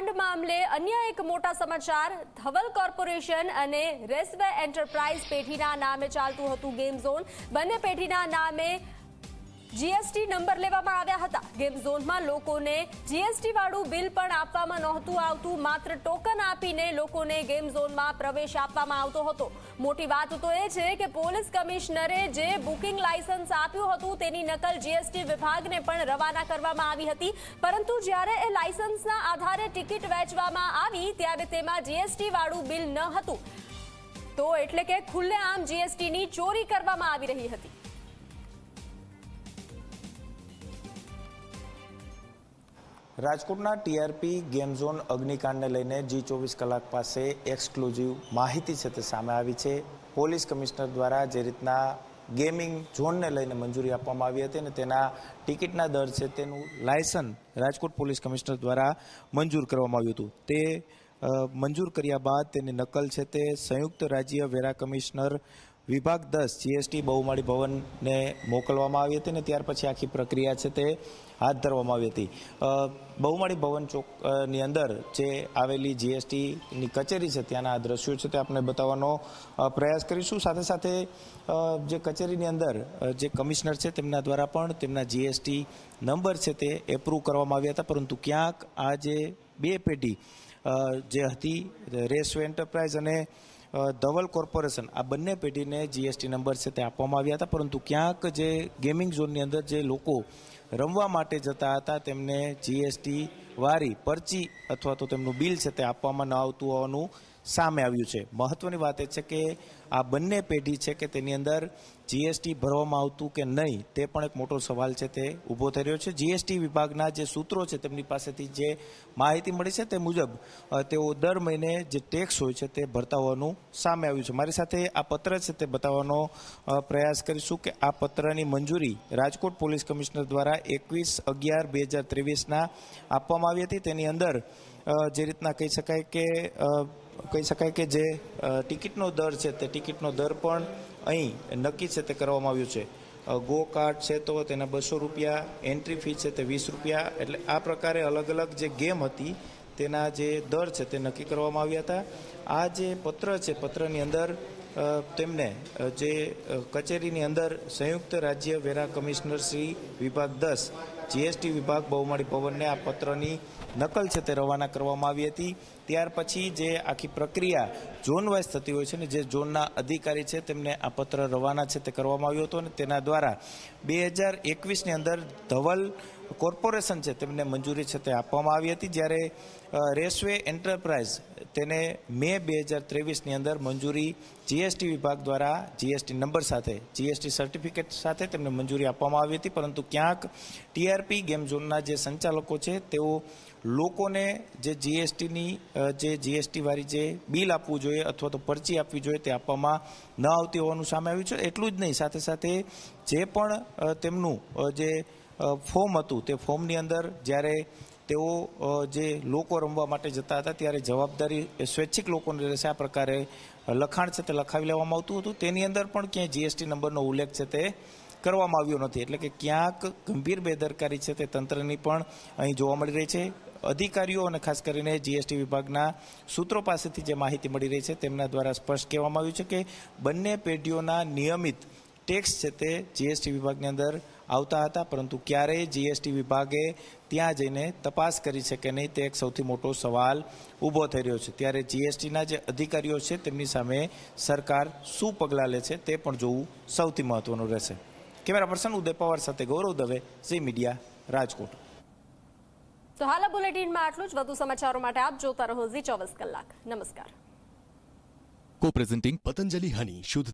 કાંડ મામલે અન્ય એક મોટા સમાચાર. ધવલ કોર્પોરેશન અને રેસવે એન્ટરપ્રાઇઝ પેઢીના નામે ચાલતું હતું ગેમ ઝોન. બંને પેઢીના નામે જીએસટી નંબર લેવામાં આવ્યા હતા. ગેમ ઝોનમાં લોકોને જીએસટી વાળું બિલ પણ આપવામાં નહોતું આવતું. માત્ર ટોકન આપીને લોકોને ગેમ ઝોનમાં પ્રવેશ આપવામાં આવતો હતો. મોટી વાત તો એ છે કે પોલીસ કમિશનરે જે બુકિંગ લાયસન્સ આપ્યું હતું તેની નકલ જીએસટી વિભાગને પણ રવાના કરવામાં આવી હતી. પરંતુ જ્યારે એ લાયસન્સના આધારે ટિકિટ વેચવામાં આવી, ત્યારે તેમાં જીએસટી વાળું બિલ ન હતું. તો એટલે કે ખુલ્લેઆમ જીએસટીની ચોરી કરવામાં આવી રહી હતી. રાજકોટના ટીઆરપી ગેમ ઝોન અગ્નિકાંડને લઈને જી ચોવીસ કલાક પાસે એક્સક્લુઝિવ માહિતી છે તે સામે આવી છે. પોલીસ કમિશનર દ્વારા જે રીતના ગેમિંગ ઝોનને લઈને મંજૂરી આપવામાં આવી હતી અને તેના ટિકિટના દર છે તેનું લાયસન્સ રાજકોટ પોલીસ કમિશનર દ્વારા મંજૂર કરવામાં આવ્યું હતું. તે મંજૂર કર્યા બાદ તેની નકલ છે તે સંયુક્ત રાજ્ય વેરા કમિશનર વિભાગ દસ જીએસટી બહુમાળી ભવનને મોકલવામાં આવી હતી અને ત્યાર પછી આખી પ્રક્રિયા છે તે હાથ ધરવામાં આવી હતી. બહુમાળી ભવન ચોકની અંદર જે આવેલી જીએસટીની કચેરી છે ત્યાંના આ દ્રશ્યો છે તે આપણે બતાવવાનો પ્રયાસ કરીશું. સાથે સાથે જે કચેરીની અંદર જે કમિશનર છે તેમના દ્વારા પણ તેમના જીએસટી નંબર છે તે એપ્રૂવ કરવામાં આવ્યા હતા. પરંતુ ક્યાંક આ જે બે પેઢી જે હતી રેસવે એન્ટરપ્રાઇઝ અને ધવલ કોર્પોરેશન, આ બંને પેઢીને જીએસટી નંબર છે તે આપવામાં આવ્યા હતા, પરંતુ ક્યાંક જે ગેમિંગ ઝોનની અંદર જે લોકો રમવા માટે જતા હતા, તેમને જીએસટી વારી પરચી અથવા તો તેમનું બિલ છે તે આપવામાં ન આવતું હોવાનું સામે આવ્યું છે. મહત્વની વાત એ છે કે આ બંને પેઢી છે કે તેની અંદર જીએસટી ભરવામાં આવતું કે નહીં, તે પણ એક મોટો સવાલ છે તે ઊભો થઈ રહ્યો છે. જીએસટી વિભાગના જે સૂત્રો છે તેમની પાસેથી જે માહિતી મળી છે તે મુજબ તેઓ દર મહિને જે ટેક્સ હોય છે તે ભરતા હોવાનું સામે આવ્યું છે. મારી સાથે આ પત્ર છે તે બતાવવાનો પ્રયાસ કરીશું કે આ પત્રની મંજૂરી રાજકોટ પોલીસ કમિશનર દ્વારા એકવીસ અગિયાર બે હજાર ત્રેવીસના આપવામાં આવી હતી. તેની અંદર જે રીતના કહી શકાય કે કહી શકાય કે જે ટિકિટનો દર છે તે ટિકિટનો દર પણ અહીં નક્કી છે તે કરવામાં આવ્યું છે. ગો કાર્ડ છે તો તેના બસો રૂપિયા, એન્ટ્રી ફી છે તે વીસ રૂપિયા, એટલે આ પ્રકારે અલગ અલગ જે ગેમ હતી તેના જે દર છે તે નક્કી કરવામાં આવ્યા હતા. આ જે પત્ર છે પત્રની અંદર તેમને જે કચેરીની અંદર સંયુક્ત રાજ્ય વેરા કમિશનર શ્રી વિભાગ દસ જીએસટી વિભાગ બહુમાળી ભવનને આ પત્રની નકલ છે તે રવાના કરવામાં આવી હતી. ત્યાર પછી જે આખી પ્રક્રિયા ઝોન વાઇઝ થતી હોય છે ને જે ઝોનના અધિકારી છે તેમને આ પત્ર રવાના છે તે કરવામાં આવ્યો હતો અને તેના દ્વારા બે હજાર એકવીસની અંદર ધવલ કોર્પોરેશન છે તેમને મંજૂરી છે તે આપવામાં આવી હતી. જ્યારે રેસવે એન્ટરપ્રાઇઝ તેને મે બે હજાર ત્રેવીસની અંદર મંજૂરી જીએસટી વિભાગ દ્વારા જીએસટી નંબર સાથે, જીએસટી સર્ટિફિકેટ સાથે તેમને મંજૂરી આપવામાં આવી હતી. પરંતુ ક્યાંક ટીઆરપી ગેમ ઝોનના જે સંચાલકો છે, તેઓ લોકોને જે જીએસટીની જે જીએસટી વાળી જે બિલ આપવું જોઈએ અથવા તો પરચી આપવી જોઈએ તે આપવામાં ન આવતી હોવાનું સામે આવ્યું છે. એટલું જ નહીં, સાથે સાથે જે પણ તેમનું જે ફોર્મ હતું તે ફોર્મની અંદર જ્યારે તેઓ જે લોકો રમવા માટે જતા હતા ત્યારે જવાબદારી સ્વૈચ્છિક લોકોને રહેશે. આ પ્રકારે લખાણ છે તે લખાવી લેવામાં આવતું હતું. તેની અંદર પણ ક્યાંય જીએસટી નંબરનો ઉલ્લેખ છે તે કરવામાં આવ્યો નથી. એટલે કે ક્યાંક ગંભીર બેદરકારી છે તે તંત્રની પણ અહીં જોવા મળી રહી છે. અધિકારીઓ અને ખાસ કરીને જીએસટી વિભાગના સૂત્રો પાસેથી જે માહિતી મળી રહી છે તેમના દ્વારા સ્પષ્ટ કહેવામાં આવ્યું છે કે બંને પેઢીઓના નિયમિત ટેક્સ છે તે જીએસટી વિભાગની અંદર આવતા હતા પરંતુ ક્યારેય જીએસટી વિભાગે ત્યાં જઈને તપાસ કરી છે કે નહીં તે એક સૌથી મોટો સવાલ ઊભો થઈ રહ્યો છે. ત્યારે જીએસટીના જે અધિકારીઓ છે તેમની સામે સરકાર શું પગલાં લે છે તે પણ જોવું સૌથી મહત્વનું રહેશે. કેમેરા પર્સન ઉદય પવાર સાથે ગૌરવ દવે ઝી મીડિયા રાજકોટ. તો હાલ બુલેટિનમાં આટલું જ. વધુ સમાચારો માટે આપ જોતા રહો ઝી ચોવીસ કલાક. નમસ્કાર. કો પ્રેઝન્ટિંગ પતંજલિ હની શુદ્ધ